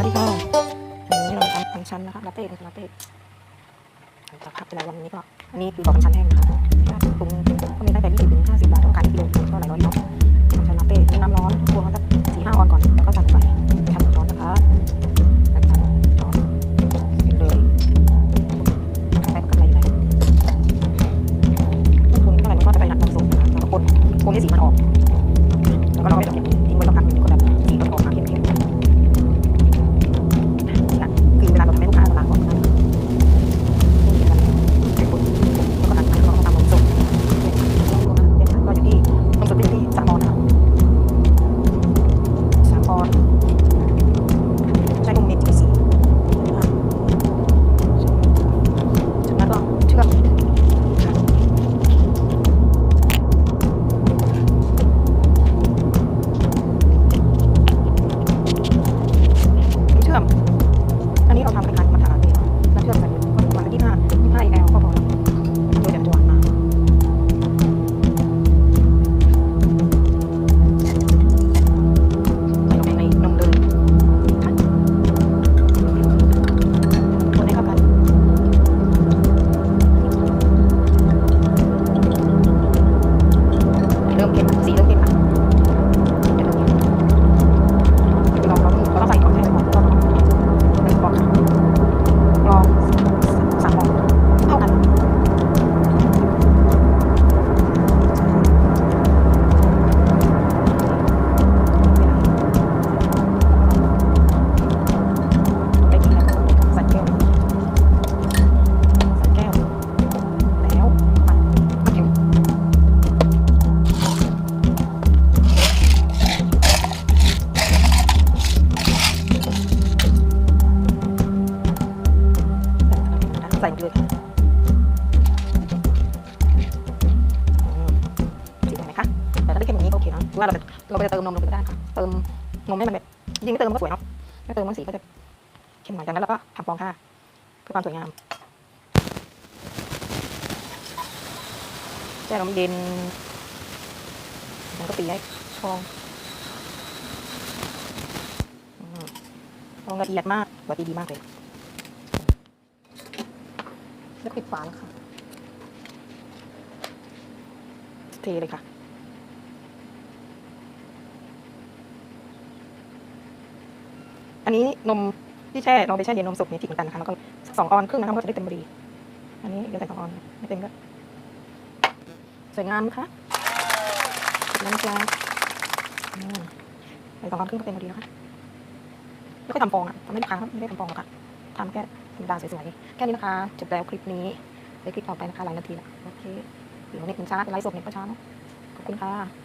วัสดีค่ะอันนี้เราทำฟังชันนะคะลาเต้ลาเต้จะพักไปหลายวันนี้ก็ อันนี้คือของชันแห้งนะคะถ้าปรุณก็มีตั้งแต่20-50บถึงห้าสิบบาทต้องการกิโลก็หลายร้อยเนาะฟังชันลาเต้น้ำร้อนพวงสักสี่ห้าออนก่อนแล้วก็ใส่ไปทำช้อนนะคะคนคนที่สีมันออกแล้วก็เราไม่ต้อง ใส่หมดเลยค่ะอืมสีไหมคะแต่ถ้าได้เค็มอย่างนี้ก็โอเคนะว่าเราจะเราไปเติมนมลงไปได้ค่ะเติมนมให้มันแบบยิ่งไม่เติมก็สวยเนาะไม่เติมมันสีก็จะเข้มหน่อยจากนั้นเราก็ทำฟองค่ะเพื่อความสวยงามแช่น้ำเย็นมันก็ตีให้ฟองฟองละเอียดมากกว่าตีดีมากเลย แล้วปิดฝานะคะเทเลยค่ะอันนี้นมที่แช่ลองไปแช่เย็นนมสดเมจิกเหมือนกันนะคะแล้วก็สองออนครึ่งนะคะก็จะได้เต็มพอดี อันนี้เดี๋ยวใส่สองออนไม่เต็มก็สวยงามนะคะน้ำปลาใส่สองออนครึ่งก็เต็มพอดีนะคะแล้วก็ทำฟองอะทำให้ลูกค้าไม่ได้ทำฟองหรอกค่ะทำแค่ ดาสวยๆ แค่นี้นะคะ จบแล้วคลิปนี้ไปคลิปต่อไปนะคะหลายนาทีละโอเคเดี๋ยวเน็ตมันช้าไลฟ์สดเน็ตก็ช้าเนาะขอบคุณค่ะ